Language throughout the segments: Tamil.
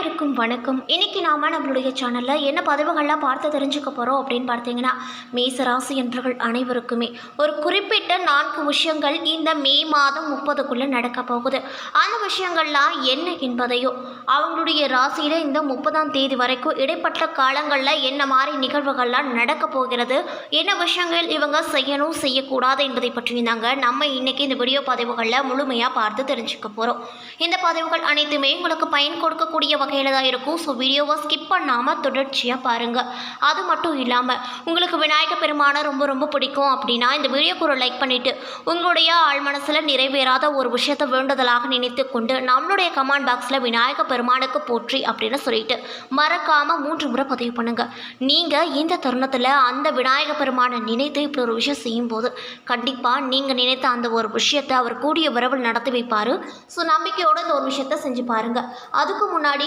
அனைவருக்கும் வணக்கம். இன்றைக்கி நாம் நம்மளுடைய சேனல்ல என்ன பதிவுகள்லாம் பார்த்து தெரிஞ்சுக்க போறோம் அப்படின்னு பார்த்தீங்கன்னா மேசராசி என்றர்கள் அனைவருக்குமே ஒரு குறிப்பிட்ட நான்கு விஷயங்கள் இந்த மே மாதம் முப்பதுக்குள்ள நடக்க போகுது. அந்த விஷயங்கள்லாம் என்ன என்பதையோ அவங்களுடைய ராசியில இந்த முப்பதாம் தேதி வரைக்கும் இடைப்பட்ட காலங்களில் என்ன மாதிரி நிகழ்வுகள்லாம் நடக்க போகிறது என்ன விஷயங்கள் இவங்க செய்யணும் செய்யக்கூடாது என்பதை பற்றியும் தாங்க நம்ம இன்னைக்கு இந்த வீடியோ பதிவுகளில் முழுமையாக பார்த்து தெரிஞ்சுக்க போகிறோம் இந்த பதிவுகள் அனைத்துமே உங்களுக்கு பயன் கொடுக்கக்கூடிய வகையில் தான் இருக்கும். ஸோ வீடியோவை ஸ்கிப் பண்ணாமல் தொடர்ச்சியாக பாருங்கள் அது மட்டும் இல்லாமல் உங்களுக்கு விநாயக பெருமானை ரொம்ப ரொம்ப பிடிக்கும் அப்படின்னா இந்த வீடியோக்கு ஒரு லைக் பண்ணிவிட்டு உங்களுடைய ஆழ் மனசில் நிறைவேறாத ஒரு விஷயத்தை வேண்டுதலாக நினைத்து கொண்டு நம்மளுடைய கமெண்ட் பாக்ஸில் விநாயக பெருமானுக்கு போற்றி அப்படின்னு சொல்லிட்டு மறக்காமல் மூன்று முறை பதிவு பண்ணுங்கள் நீங்கள் இந்த தருணத்தில் அந்த விநாயக பெருமானை நினைத்து இப்படி ஒரு விஷயம் செய்யும்போது கண்டிப்பாக நீங்கள் நினைத்த அந்த ஒரு விஷயத்தை அவர் கூடிய விரைவில் நடத்தி வைப்பார். ஸோ நம்பிக்கையோடு இந்த ஒரு விஷயத்த செஞ்சு பாருங்கள் அதுக்கு முன்னாடி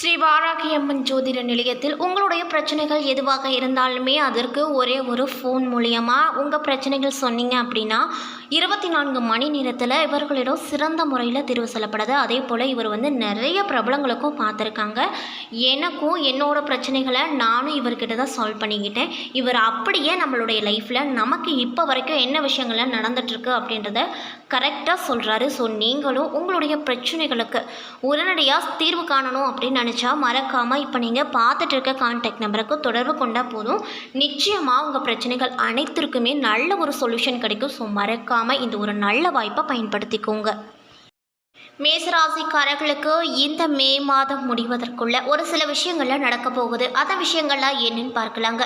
ஸ்ரீ பாராகி அம்மன் ஜோதிட நிலையத்தில் உங்களுடைய பிரச்சனைகள் எதுவாக இருந்தாலுமே அதற்கு ஒரே ஒரு ஃபோன் மூலியமாக உங்கள் பிரச்சனைகள் சொன்னீங்க அப்படின்னா இருபத்தி நான்கு மணி நேரத்தில் இவர்களிடம் சிறந்த முறையில் தீர்வு சொல்லப்படுது. அதே போல் இவர் வந்து நிறைய பிரபலங்களுக்கும் பார்த்துருக்காங்க. எனக்கும் என்னோடய பிரச்சனைகளை நானும் இவர்கிட்ட தான் சால்வ் பண்ணிக்கிட்டேன். இவர் அப்படியே நம்மளுடைய லைஃப்பில் நமக்கு இப்போ வரைக்கும் என்ன விஷயங்கள்லாம் நடந்துகிட்ருக்கு அப்படின்றத கரெக்டாக சொல்கிறாரு ஸோ நீங்களும் உங்களுடைய பிரச்சனைகளுக்கு உடனடியாக தீர்வு காணணும் அப்படின்னு நினச்சா மறக்காமல் இப்போ நீங்கள் பார்த்துட்டு இருக்க கான்டாக்ட் நம்பருக்கு தொடர்பு கொண்டால் போதும். நிச்சயமாக உங்கள் பிரச்சனைகள் அனைத்திற்குமே நல்ல ஒரு சொல்யூஷன் கிடைக்கும். ஸோ மறக்காமல் இந்த ஒரு நல்ல வாய்ப்பை பயன்படுத்திக்கோங்க. மேசராசிக்காரர்களுக்கு இந்த மே மாதம் முடிவதற்குள்ள ஒரு சில விஷயங்கள்லாம் நடக்க போகுது. அந்த விஷயங்கள்லாம் என்னன்னு பார்க்கலாங்க.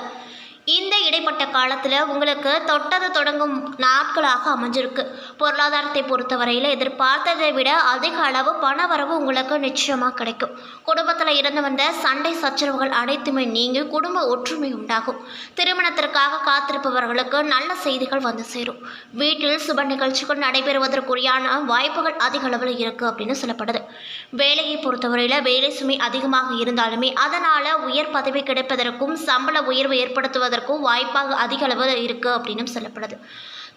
இந்த இடைப்பட்ட காலத்தில் உங்களுக்கு தொட்டது தொடங்கும் நாட்களாக அமைஞ்சிருக்கு. பொருளாதாரத்தை பொறுத்தவரையில் எதிர்பார்த்ததை விட அதிக அளவு பண வரவு உங்களுக்கு நிச்சயமாக கிடைக்கும். குடும்பத்தில் இருந்து வந்த சண்டை சச்சரவுகள் அனைத்துமே நீங்கி குடும்ப ஒற்றுமை உண்டாகும். திருமணத்திற்காக காத்திருப்பவர்களுக்கு நல்ல செய்திகள் வந்து சேரும். வீட்டில் சுப நிகழ்ச்சிகள் நடைபெறுவதற்குரியான வாய்ப்புகள் அதிக அளவில் இருக்குது அப்படின்னு சொல்லப்படுது. வேலையை பொறுத்தவரையில் வேலை சுமை அதிகமாக இருந்தாலுமே அதனால் உயர் பதவி கிடைப்பதற்கும் சம்பள உயர்வு ஏற்படுத்துவதற்கும் வாய்ப்பாக அதிக அளவு இருக்குது அப்படின்னு சொல்லப்படுது.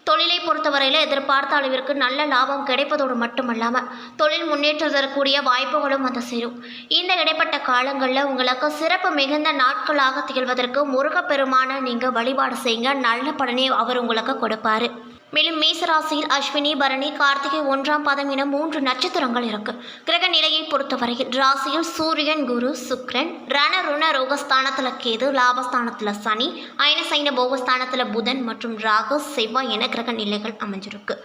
தொழிலை பொறுத்தவரையில் எதிர்பார்த்த அளவிற்கு நல்ல லாபம் கிடைப்பதோடு மட்டுமல்லாமல் தொழில் முன்னேற்றுவதற்குரிய வாய்ப்புகளும் வந்து சேரும். இந்த இடைப்பட்ட காலங்களில் உங்களுக்கு சிறப்பு மிகுந்த நாட்களாக திகழ்வதற்கு முருகப்பெருமான நீங்கள் வழிபாடு செய்யுங்க. நல்ல பலனை அவர் உங்களுக்கு கொடுப்பாரு. மேலும் மேசராசியில் அஸ்வினி பரணி கார்த்திகை ஒன்றாம் பாதம் என மூன்று நட்சத்திரங்கள் இருக்கு. கிரக நிலையை பொறுத்தவரையில் ராசியில் சூரியன் குரு சுக்ரன் ரண ருண ரோகஸ்தானத்தில் கேது லாபஸ்தானத்தில் சனி அயன சைன போகஸ்தானத்தில் புதன் மற்றும் ராகு செவ்வாய் என கிரக நிலைகள் அமைஞ்சிருக்கு.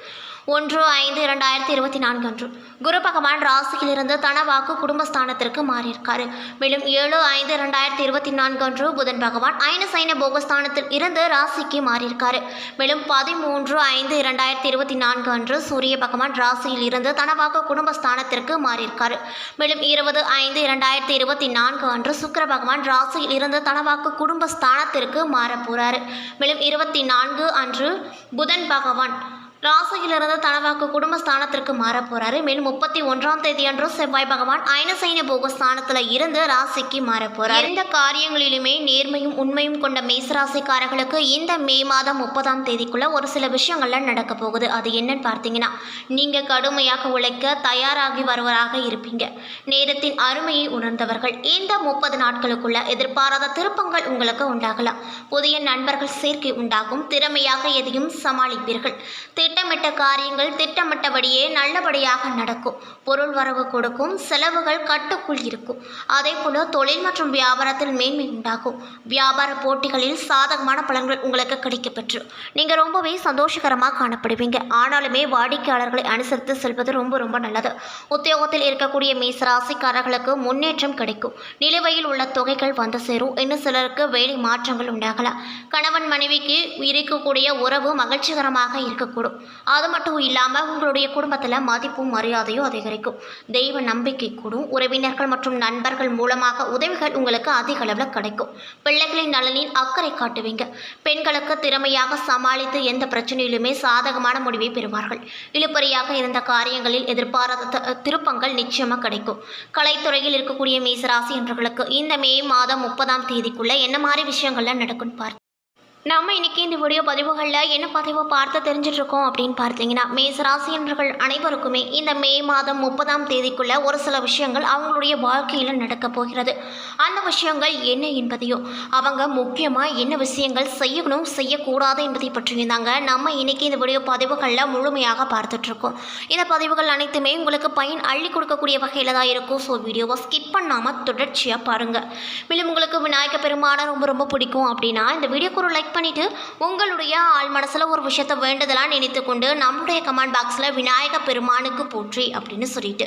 ஒன்று ஐந்து இரண்டாயிரத்தி இருபத்தி நான்கு அன்று. குரு பகவான் ராசியிலிருந்து தனவாக்கு குடும்பஸ்தானத்திற்கு மாறியிருக்காரு. மேலும் ஏழு ஐந்து இரண்டாயிரத்தி இருபத்தி நான்கு அன்று புதன் பகவான் ஐன சைன போகஸ்தானத்தில் இருந்து ராசிக்கு மாறியிருக்காரு. மேலும் பதிமூன்று ஐந்து இரண்டாயிரத்தி இருபத்தி நான்கு அன்று சூரிய பகவான் ராசியில் இருந்து தனவாக்கு குடும்பஸ்தானத்திற்கு மாறியிருக்காரு. மேலும் இருபது ஐந்து இரண்டாயிரத்தி இருபத்தி நான்கு அன்று சுக்கர பகவான் ராசியில் இருந்து தனவாக்கு குடும்பஸ்தானத்திற்கு மாறப் போறாரு மேலும் இருபத்தி நான்கு அன்று புதன் பகவான் ராசியிலிருந்து தனவாக்கு குடும்பஸ்தானத்திற்கு மாறப் போறாரு. மேலும் முப்பத்தி ஒன்றாம் தேதி அன்று செவ்வாய் பகவான் ஐனசைன போகஸ்தானத்துல இருந்து ராசிக்கு மாற போறார். எந்த காரியங்களிலுமே நேர்மையும் உண்மையும் கொண்ட மேசராசிக்காரர்களுக்கு இந்த மே மாதம் முப்பதாம் தேதிக்குள்ள ஒரு சில விஷயங்கள்ல நடக்க போகுது. அது என்னன்னு பார்த்தீங்கன்னா நீங்க கடுமையாக உழைக்க தயாராகி வருவராக இருப்பீங்க. நேரத்தின் அருமையை உணர்ந்தவர்கள் இந்த முப்பது நாட்களுக்குள்ள எதிர்பாராத திருப்பங்கள் உங்களுக்கு உண்டாகலாம். புதிய நண்பர்கள் சேர்க்கை உண்டாகும். திறமையாக எதையும் சமாளிப்பீர்கள். திட்டமிட்ட காரியங்கள் திட்டமிட்டபடியே நல்லபடியாக நடக்கும். பொருள் வரவு கொடுக்கும் செலவுகள் கட்டுக்குள் இருக்கும். அதே போல தொழில் மற்றும் வியாபாரத்தில் மேன்மை உண்டாகும். வியாபார போட்டிகளில் சாதகமான பலன்கள் உங்களுக்கு கிடைக்கப்பெற்று நீங்கள் ரொம்பவே சந்தோஷகரமாக காணப்படுவீங்க. ஆனாலுமே வாடிக்கையாளர்களை அனுசரித்து செல்வது ரொம்ப ரொம்ப நல்லது. உத்தியோகத்தில் இருக்கக்கூடிய மேசராசிக்காரர்களுக்கு முன்னேற்றம் கிடைக்கும். நிலுவையில் உள்ள தொகைகள் வந்து சேரும். இன்னும் சிலருக்கு வேலை மாற்றங்கள் உண்டாகலாம். கணவன் மனைவிக்கு இருக்கக்கூடிய உறவு மகிழ்ச்சிகரமாக இருக்கக்கூடும். அது மட்டும் இல்லாமல் உங்களுடைய குடும்பத்தில் மதிப்பும் மரியாதையும் அதிகரிக்கும். தெய்வ நம்பிக்கை கூடும். உறவினர்கள் மற்றும் நண்பர்கள் மூலமாக உதவிகள் உங்களுக்கு அதிக அளவில் கிடைக்கும். பிள்ளைகளின் நலனில் அக்கறை காட்டுவீங்க. பெண்களுக்கு திறமையாக சமாளித்து எந்த பிரச்சனையிலுமே சாதகமான முடிவை பெறுவார்கள். இழுப்பறையாக இருந்த காரியங்களில் எதிர்பாராத த- திருப்பங்கள் நிச்சயமாக கிடைக்கும். கலைத்துறையில் இருக்கக்கூடிய மேசராசி என்றவர்களுக்கு இந்த மே மாதம் முப்பதாம் தேதிக்குள்ள என்ன மாதிரி விஷயங்கள்லாம் நடக்கும்னு பார்த்து நம்ம இன்னைக்கு இந்த வீடியோ பதிவுகளில் என்ன பதிவை பார்த்து தெரிஞ்சிட்ருக்கோம் அப்படின்னு பார்த்தீங்கன்னா மேசராசியன்கள் அனைவருக்குமே இந்த மே மாதம் முப்பதாம் தேதிக்குள்ள ஒரு சில விஷயங்கள் அவங்களுடைய வாழ்க்கையில் நடக்க போகிறது. அந்த விஷயங்கள் என்ன என்பதையும் அவங்க முக்கியமாக என்ன விஷயங்கள் செய்யணும் செய்யக்கூடாது என்பதை பற்றியும் தாங்க நம்ம இன்னைக்கு இந்த வீடியோ பதிவுகளில் முழுமையாக பார்த்துட்ருக்கோம் இந்த பதிவுகள் அனைத்துமே உங்களுக்கு பயன் அள்ளி கொடுக்கக்கூடிய வகையில் தான் இருக்கும். ஸோ வீடியோவை ஸ்கிப் பண்ணாமல் தொடர்ச்சியாக பாருங்கள் மேலும் உங்களுக்கு விநாயக பெருமானை ரொம்ப ரொம்ப பிடிக்கும் அப்படின்னா இந்த வீடியோக்கு ஒரு லைக் பண்ணிவிட்டு உங்களுடைய ஆள் மனசில் ஒரு விஷயத்தை வேண்டுதலாக நினைத்து கொண்டு நம்முடைய கமெண்ட் பாக்ஸில் விநாயக பெருமானுக்கு போற்றி அப்படின்னு சொல்லிட்டு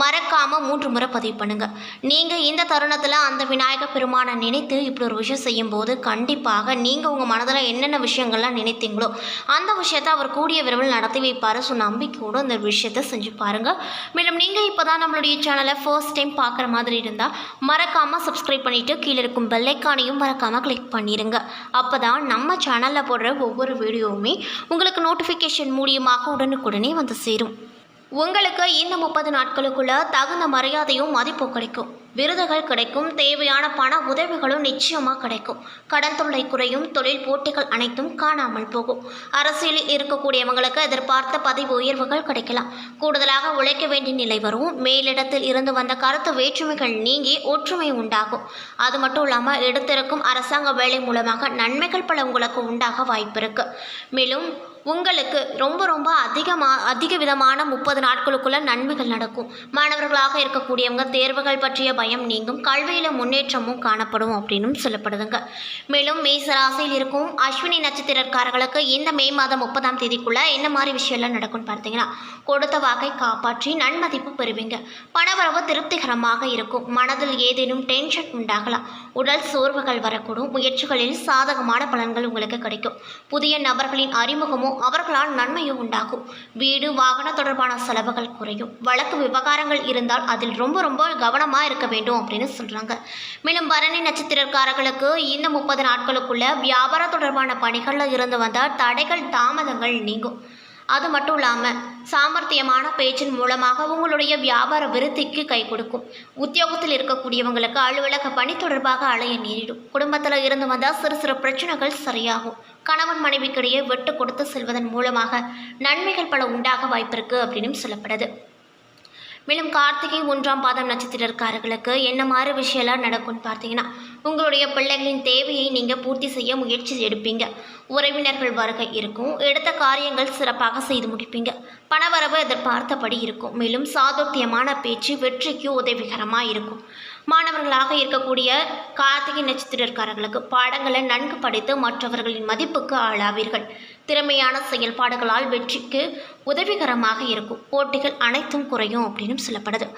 மறக்காமல் மூன்று முறை பதிவு பண்ணுங்கள் நீங்கள் இந்த தருணத்தில் அந்த விநாயக பெருமானை நினைத்து இப்படி ஒரு விஷயம் செய்யும்போது கண்டிப்பாக நீங்கள் உங்கள் மனதில் என்னென்ன விஷயங்கள்லாம் நினைத்தீங்களோ அந்த விஷயத்தை அவர் கூடிய விரைவில் நடத்தி வைப்பார். ஸோ நம்பிக்கையோடு அந்த விஷயத்தை செஞ்சு பாருங்கள் மேலும் நீங்கள் இப்போ தான் நம்மளுடைய சேனலை ஃபர்ஸ்ட் டைம் பார்க்குற மாதிரி இருந்தால் மறக்காமல் சப்ஸ்கிரைப் பண்ணிவிட்டு கீழே இருக்கும் பெல்லைக்கானையும் மறக்காமல் கிளிக் பண்ணிடுங்க அப்போ தான் நம்ம சேனலில் போடுற ஒவ்வொரு வீடியோவுமே உங்களுக்கு நோட்டிஃபிகேஷன் மூலியமாக உடனுக்குடனே வந்து சேரும். உங்களுக்கு இந்த முப்பது நாட்களுக்குள்ள தகுந்த மரியாதையும் மதிப்பும் கிடைக்கும். விருதுகள் கிடைக்கும் தேவையான பண உதவிகளும் நிச்சயமாக கிடைக்கும். கடன் தொல்லை குறையும் தொழில் போட்டிகள் அனைத்தும் காணாமல் போகும். அரசியலில் இருக்கக்கூடியவங்களுக்கு எதிர்பார்த்த பதவி உயர்வுகள் கிடைக்கலாம். கூடுதலாக உழைக்க வேண்டிய நிலை வரும். மேலிடத்தில் இருந்து வந்த கருத்து வேற்றுமைகள் நீங்கி ஒற்றுமை உண்டாகும். அது மட்டும் இல்லாமல் எடுத்திருக்கும் அரசாங்க வேலை மூலமாக நன்மைகள் பல உங்களுக்கு உண்டாக வாய்ப்பு இருக்கு மேலும் உங்களுக்கு ரொம்ப ரொம்ப அதிகமாக அதிக விதமான முப்பது நாட்களுக்குள்ள நன்மைகள் நடக்கும். மாணவர்களாக இருக்கக்கூடியவங்க தேர்வுகள் பற்றிய பயம் நீங்கும் கல்வியில் முன்னேற்றமும் காணப்படும் அப்படின்னும் சொல்லப்படுதுங்க. மேலும் மேசராசியில் இருக்கும் அஸ்வினி நட்சத்திரக்காரர்களுக்கு இந்த மே மாதம் முப்பதாம் தேதிக்குள்ள என்ன மாதிரி விஷயம்லாம் நடக்கும்னு பார்த்தீங்கன்னா கொடுத்த வாக்கை காப்பாற்றி நன்மதிப்பு பெறுவீங்க. பணவரவு திருப்திகரமாக இருக்கும். மனதில் ஏதேனும் டென்ஷன் உண்டாகலாம். உடல் சோர்வுகள் வரக்கூடும். முயற்சிகளில் சாதகமான பலன்கள் உங்களுக்கு கிடைக்கும். புதிய நபர்களின் அறிமுகமும் அவர்களால் நன்மையும் உண்டாகும். வீடு வாகன தொடர்பான செலவுகள் குறையும். வழக்கு விவகாரங்கள் இருந்தால் அதில் ரொம்ப ரொம்ப கவனமாக இருக்க வேண்டும் அப்படின்னு சொல்கிறாங்க மேலும் பரணி நட்சத்திரக்காரர்களுக்கு இந்த முப்பது நாட்களுக்குள்ள வியாபார தொடர்பான பணிகளில் இருந்து வந்தால் தடைகள் தாமதங்கள் நீங்கும். அது மட்டும் இல்லாமல் சாமர்த்தியமான பேச்சின் மூலமாக உங்களுடைய வியாபார விருத்திக்கு கை கொடுக்கும். உத்தியோகத்தில் இருக்கக்கூடியவங்களுக்கு அலுவலக பணி தொடர்பாக அலைய நேரிடும். குடும்பத்தில் இருந்து வந்தால் சிறு சிறு பிரச்சனைகள் சரியாகும். கணவன் மனைவிக்கிடையே விட்டு கொடுத்து செல்வதன் மூலமாக நன்மைகள் பல உண்டாக வாய்ப்பிருக்கு அப்படின்னு சொல்லப்படுது. மேலும் கார்த்திகை ஒன்றாம் பாதம் நட்சத்திரக்காரர்களுக்கு என்ன மாதிரி விஷயம்லாம் நடக்கும்னு பார்த்தீங்கன்னா உங்களுடைய பிள்ளைகளின் தேவையை நீங்கள் பூர்த்தி செய்ய முயற்சி எடுப்பீங்க. உறவினர்கள் வருகை இருக்கும். எடுத்த காரியங்கள் சிறப்பாக செய்து முடிப்பீங்க. பணவரவு எதிர்பார்த்தபடி இருக்கும். மேலும் சாதுர்த்தியமான பேச்சு வெற்றிக்கு உதவிகரமாக இருக்கும். மாணவர்களாக இருக்கக்கூடிய கார்த்திகை நட்சத்திரக்காரர்களுக்கு பாடங்களை நன்கு படித்து மற்றவர்களின் மதிப்புக்கு ஆளாவீர்கள். திறமையான செயல்பாடுகளால் வெற்றிக்கு உதவிகரமாக இருக்கும். போட்டிகள் அனைத்தும் குறையும் அப்படின்னு சொல்லப்படுது.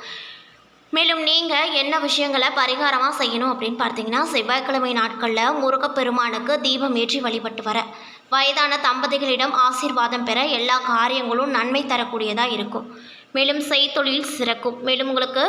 மேலும் நீங்கள் என்ன விஷயங்களை பரிகாரமாக செய்யணும் அப்படின்னு பார்த்தீங்கன்னா செவ்வாய்க்கிழமை நாட்களில் முருகப்பெருமானுக்கு தீபம் ஏற்றி வழிபட்டு வர. வயதான தம்பதிகளிடம் ஆசீர்வாதம் பெற எல்லா காரியங்களும் நன்மை தரக்கூடியதாக இருக்கும். மேலும் செய்தொழில் சிறக்கும். மேலும் உங்களுக்கு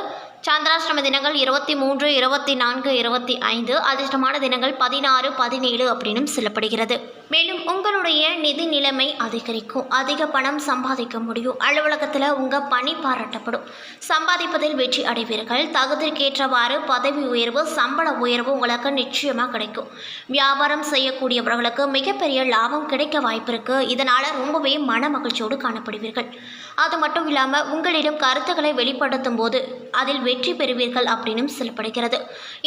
சந்திராஷ்டம தினங்கள் இருபத்தி மூன்று இருபத்தி நான்கு இருபத்தி ஐந்து அதிர்ஷ்டமான தினங்கள் பதினாறு பதினேழு அப்படின்னும் சொல்லப்படுகிறது. மேலும் உங்களுடைய நிதி நிலைமை அதிகரிக்கும். அதிக பணம் சம்பாதிக்க முடியும். அலுவலகத்தில் உங்கள் பணி பாராட்டப்படும். சம்பாதிப்பதில் வெற்றி அடைவீர்கள். தகுதிக்கேற்றவாறு பதவி உயர்வு சம்பள உயர்வு உங்களுக்கு நிச்சயமாக கிடைக்கும். வியாபாரம் செய்யக்கூடியவர்களுக்கு மிகப்பெரிய லாபம் கிடைக்க வாய்ப்பிருக்கு இதனால் ரொம்பவே மன மகிழ்ச்சியோடு காணப்படுவீர்கள். அது மட்டும் இல்லாமல் உங்களிடம் கருத்துக்களை வெளிப்படுத்தும் போது அதில் வெற்றி பெறுவீர்கள் அப்படின்னும் சொல்லப்படுகிறது.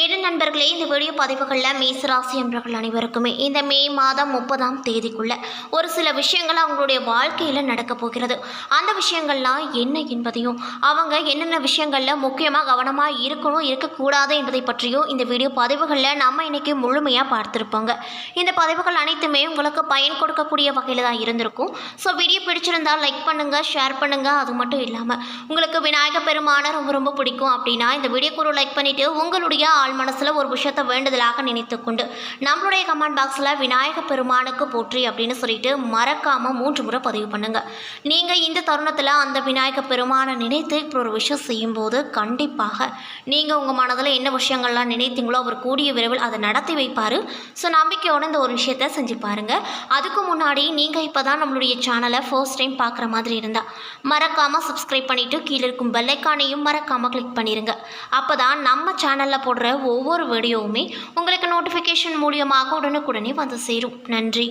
இது நண்பர்களே இந்த வீடியோ பதிவுகளில் மேசராசி என்பவர்கள் அனைவருக்குமே இந்த மே மாதம் முப்பதாம் தேதிக்குள்ள ஒரு சில விஷயங்கள் அவங்களுடைய வாழ்க்கையில் நடக்க போகிறது. அந்த விஷயங்கள்லாம் என்ன என்பதையும் அவங்க என்னென்ன விஷயங்களில் முக்கியமாக கவனமாக இருக்கணும் இருக்கக்கூடாது என்பதை பற்றியும் இந்த வீடியோ பதிவுகளில் நம்ம இன்றைக்கி முழுமையாக பார்த்துருப்போங்க. இந்த பதிவுகள் அனைத்துமே உங்களுக்கு பயன் கொடுக்கக்கூடிய வகையில் தான் இருந்திருக்கும். ஸோ வீடியோ பிடிச்சிருந்தால் லைக் பண்ணுங்கள் ஷேர் பண்ணுங்கள் அது மட்டும் இல்லாமல் உங்களுக்கு விநாயக பெருமானை ரொம்ப ரொம்ப பிடிக்கும். அப்படின்னா இந்த வீடியோக்கு ஒரு லைக் பண்ணிவிட்டு உங்களுடைய ஆள் மனசில் ஒரு விஷயத்தை வேண்டுதலாக நினைத்துக்கொண்டு நம்மளுடைய கமெண்ட் பாக்ஸில் விநாயக பெருமானுக்கு போற்றி அப்படின்னு சொல்லிட்டு மறக்காமல் மூன்று முறை பதிவு பண்ணுங்கள் நீங்கள் இந்த தருணத்தில் அந்த விநாயக பெருமானை நினைத்து இப்போ ஒரு விஷயம் செய்யும்போது கண்டிப்பாக நீங்கள் உங்கள் மனதில் என்ன விஷயங்கள்லாம் நினைத்தீங்களோ அவர் கூடிய விரைவில் அதை நடத்தி வைப்பார். ஸோ நம்பிக்கையோடு இந்த ஒரு விஷயத்த செஞ்சு பாருங்கள் அதுக்கு முன்னாடி நீங்கள் இப்போ தான் நம்மளுடைய சேனலை ஃபர்ஸ்ட் டைம் பார்க்குற மாதிரி இருந்தால் மறக்காமல் சப்ஸ்கிரைப் பண்ணிவிட்டு கீழே இருக்கும் பெல்லைக்கானையும் மறக்காமல் கிளிக் பண்ணி பண்ணிடுங்க அப்போ தான் நம்ம சேனலில் போடுற ஒவ்வொரு வீடியோவுமே உங்களுக்கு நோட்டிஃபிகேஷன் மூலியமாக உடனுக்குடனே வந்து சேரும். நன்றி.